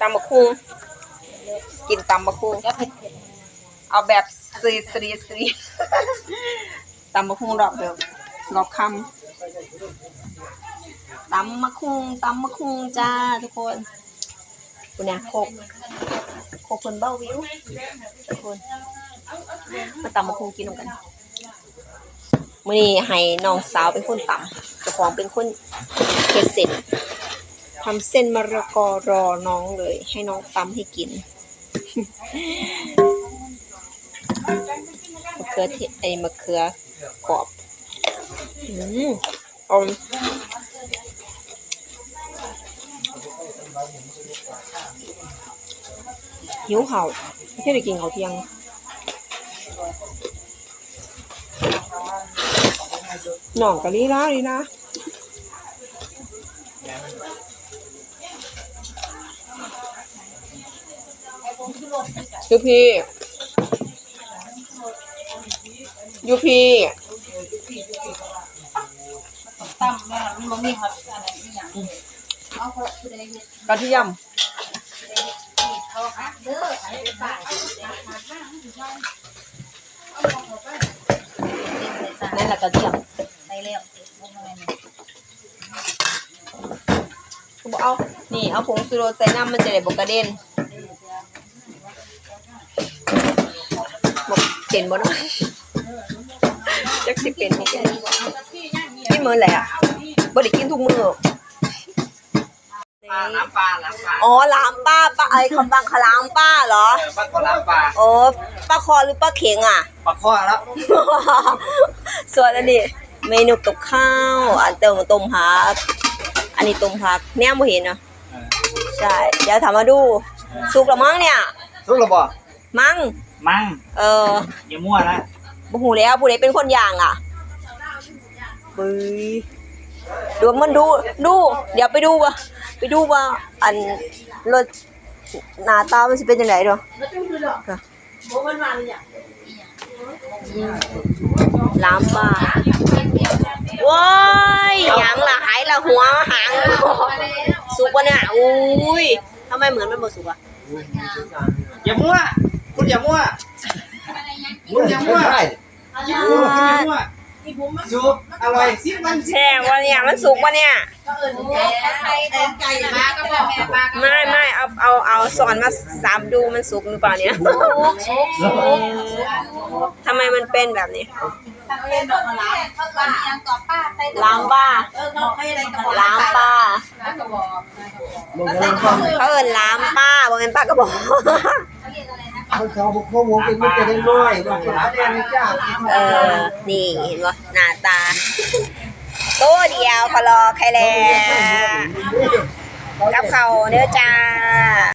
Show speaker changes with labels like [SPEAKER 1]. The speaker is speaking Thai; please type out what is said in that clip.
[SPEAKER 1] ตำมะคุงกินตำมะคุงเอาแบบซีซีซีตำมะคุงรอบเดียวรอบคำตำมะคุงตำมะคุงจ้าทุกคนคุณเนี่ยโคกโคกคนเบ้าวิวทุกคนมาตำมะคุงกินนำกันมื่อนี้ให้น้องสาวเป็นคนตำเจ้าของเป็นคนเฮ็ดเสร็จ ทำเส้นมะละกอรอน้องเลย ให้น้องตำให้กินมะเขือเทศไอ้มะเขือกรอบอืมอมหิวเห่าไม่ใช่ได้กินเขาเที่ยงหน่องกะลีลาลีลา ยูพียูพี
[SPEAKER 2] ตั้มแม่มันบ่มีฮอตอะไรอีหยังเอาคนละผู้ใดเฮ็ด
[SPEAKER 1] กระเทียม
[SPEAKER 2] เขาฮักเด้ออันนี้ป้าเอามาข้างๆเอาเอาไป
[SPEAKER 1] นั่นแหละกระเทียม
[SPEAKER 2] ได้แล้วบ่ทำไมเนี่ย
[SPEAKER 1] กูบอกเอา นี่ เอาผงซูโรสใส่น้ำมันจะได้บกกระเด็น บอกเก่นบ่เนาะจักสิเป็นบ่เป็นนี่มื้ออะไรอะบ่ได้กินทุกมื้อ
[SPEAKER 3] น้ำปลาน้ำปลา
[SPEAKER 1] อ๋อลามป้าป้าไอ้คำบังคลามป้าเหรอ
[SPEAKER 3] เออปลาขอน้ำปลา
[SPEAKER 1] โอ้ป้าคอหรือป้าเข็งอะ
[SPEAKER 3] ปลาข้อแล้ว
[SPEAKER 1] ส่วนอันนี้เมนูกับข้าว อันเติมต้มผัก อันนี้ต้มผักแนมบ่เห็นเนาะใช่ เดี๋ยวถามมาดู สุกแล้วมั้งเนี่ย
[SPEAKER 3] ทุกระบ่
[SPEAKER 1] มั้ง
[SPEAKER 3] มั่ง
[SPEAKER 1] เออ
[SPEAKER 3] อย่ามั่วนะ
[SPEAKER 1] บ่ฮู้แล้วผู้ใดเป็นคนย่างอะบึ้ยดูมันดูดู เดี๋ยวไปดูว่าไปดูว่าอันรสหน้าตามันสิเป็นจังไดเนาะล้ามป้าว้ายหยังล่ะหายละหัวหางสุกวะเนี่ยอุ้ยทำไมเหมือนมันบ่สุกอะ
[SPEAKER 3] อย่ามั่ว คุณอย่ามั่วคุณอย่ามั่วอย่ามั่วคุณอย่ามั่วซุปอร่อยสิมัน
[SPEAKER 1] แช่วะเนี่ยมันสุกวะเนี่ย
[SPEAKER 2] ก็เอิ้นแกใส่แกงไก่มาก็บอกแม่ปลาก็
[SPEAKER 1] ไม่ไม่เอาเอาเอาสอนมาสับดูมันสุกหรือเปล่าเนี่ยทำไมมันเป็นแบบนี้
[SPEAKER 2] ทางเล่นดอกมะลาเขาก่อนยังกอบป้าใส่
[SPEAKER 1] ล้างป้า
[SPEAKER 2] เออเขาให้อะไรก็บอก
[SPEAKER 1] ล้างป้า
[SPEAKER 2] ปลากระบอกก็ใส่ข้าวเลย
[SPEAKER 1] เขาเอินล้างป้าบอกเป็นป้าก็บอก
[SPEAKER 2] เขาเรียกอะ ไรนะ
[SPEAKER 4] เขาเขาบอกว่าผมเป็นมันจะได้น้อยว่าคนแดงจ้า
[SPEAKER 1] เออ นี่เห็นปะหน้าตาตัวเดียวพอรอใครแล้วกับเขาวเด้อจ้า